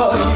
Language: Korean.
어.